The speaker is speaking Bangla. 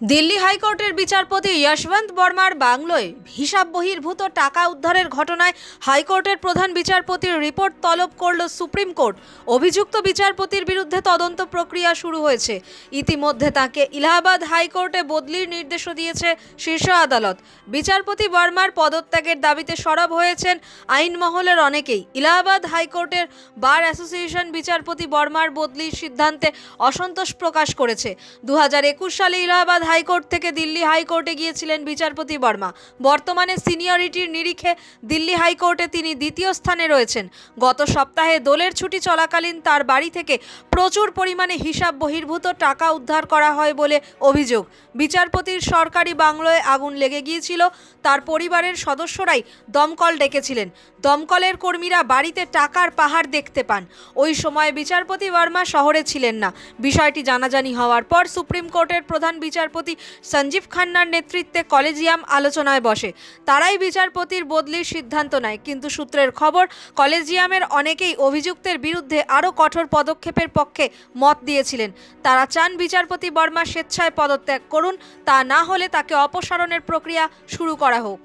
দিল্লি হাইকোর্টের বিচারপতি যশবন্ত বর্মার বাংলোয় হিসাব বহির্ভূত টাকা উদ্ধারের ঘটনায় হাইকোর্টের প্রধান বিচারপতির রিপোর্ট তলব করল সুপ্রিম কোর্ট। অভিযুক্ত বিচারপতির বিরুদ্ধে তদন্ত প্রক্রিয়া শুরু হয়েছে। ইতিমধ্যে তাকে ইলাহাবাদ হাইকোর্টে বদলির নির্দেশও দিয়েছে শীর্ষ আদালত। বিচারপতি বর্মার পদত্যাগের দাবিতে সরব হয়েছেন আইন মহলের অনেকেই। ইলাহাবাদ হাইকোর্টের বার অ্যাসোসিয়েশন বিচারপতি বর্মার বদলির সিদ্ধান্তে অসন্তোষ প্রকাশ করেছে। দু হাজার একুশ সালে ইলাহাবাদ হাইকোর্ট থেকে দিল্লি হাইকোর্টে গিয়েছিলেন বিচারপতি বর্মা। বর্তমানে সিনিয়রিটির নিরিখে দিল্লি হাইকোর্টে তিনি দ্বিতীয় স্থানে রয়েছেন। গত সপ্তাহে দোলের ছুটি চলাকালীন তার বাড়ি থেকে প্রচুর পরিমাণে হিসাব বহির্ভূত টাকা উদ্ধার করা হয় বলে অভিযোগ। বিচারপতির সরকারি বাংলোয় আগুন লেগে গিয়েছিল, তার পরিবারের সদস্যরাই দমকল ডেকেছিলেন। দমকলের কর্মীরা বাড়িতে টাকার পাহাড় দেখতে পান। ওই সময় বিচারপতি বর্মা শহরে ছিলেন না। বিষয়টি জানাজানি হওয়ার পর সুপ্রিম কোর্টের প্রধান বিচারপতি সঞ্জীব খান্নার নেতৃত্বে কলেজিয়াম আলোচনায় বসে। তারাই বিচারপতির বদলির সিদ্ধান্ত নেয়, কিন্তু সূত্রের খবর, কলেজিয়ামের অনেকেই অভিযুক্তের বিরুদ্ধে আরও কঠোর পদক্ষেপের পক্ষে মত দিয়েছিলেন। তারা চান বিচারপতি বর্মা স্বেচ্ছায় পদত্যাগ করুন, তা না হলে তাকে অপসারণের প্রক্রিয়া শুরু করা হোক।